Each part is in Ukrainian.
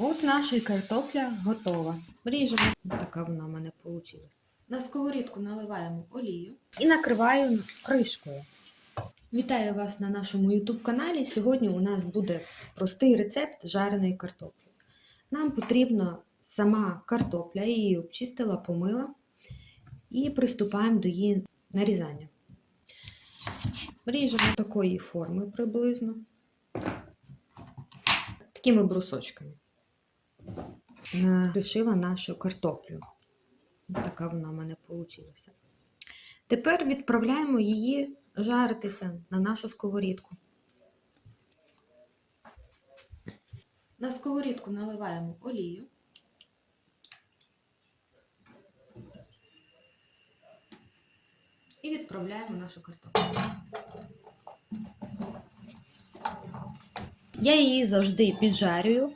От наша картопля готова. Ріжемо. Така вона в мене вийшла. На сковорідку наливаємо олію і накриваю кришкою. Вітаю вас на нашому YouTube каналі. Сьогодні у нас буде простий рецепт жареної картоплі. Нам потрібна сама картопля, її обчистила, помила і приступаємо до її нарізання. Ріжемо такої форми приблизно, такими брусочками. Накришила нашу картоплю. Така вона в мене вийшла. Тепер відправляємо її жаритися на нашу сковорідку. На сковорідку наливаємо олію. І відправляємо нашу картоплю. Я її завжди піджарюю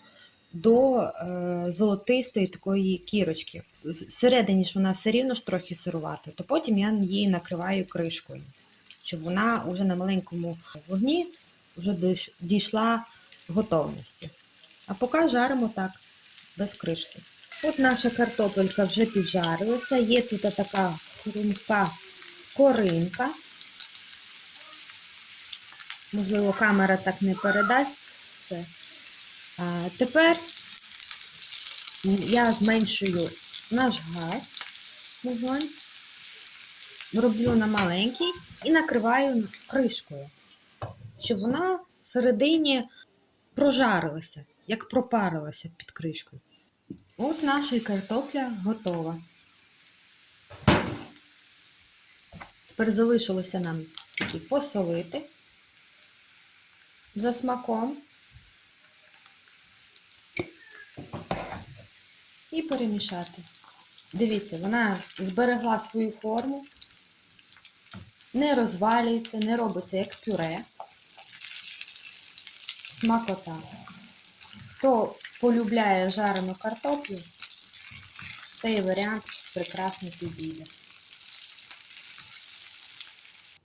до е, золотистої такої кірочки. Всередині ж вона все рівно ж трохи сирувата, то потім я її накриваю кришкою, щоб вона вже на маленькому вогні вже дійш- дійшла готовності. А поки жаримо так, без кришки. От наша картопелька вже піджарилася, є тут така хрумка скоринка. Можливо, камера так не передасть це. Тепер я зменшую наш газ, вогонь, роблю на маленький і накриваю кришкою, щоб вона всередині прожарилася, як пропарилася під кришкою. От наша картопля готова. Тепер залишилося нам тільки посолити за смаком. І перемішати. Дивіться, вона зберегла свою форму, не розвалюється, не робиться як пюре. Смакота. Хто полюбляє жарену картоплю, цей варіант прекрасно підійде.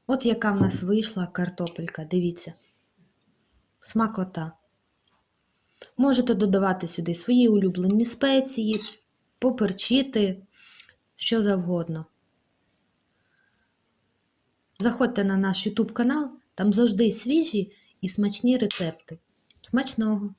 От яка в нас вийшла картопелька, дивіться. Смакота. Можете додавати сюди свої улюблені спеції, поперчити, що завгодно. Заходьте на наш YouTube канал, там завжди свіжі і смачні рецепти. Смачного!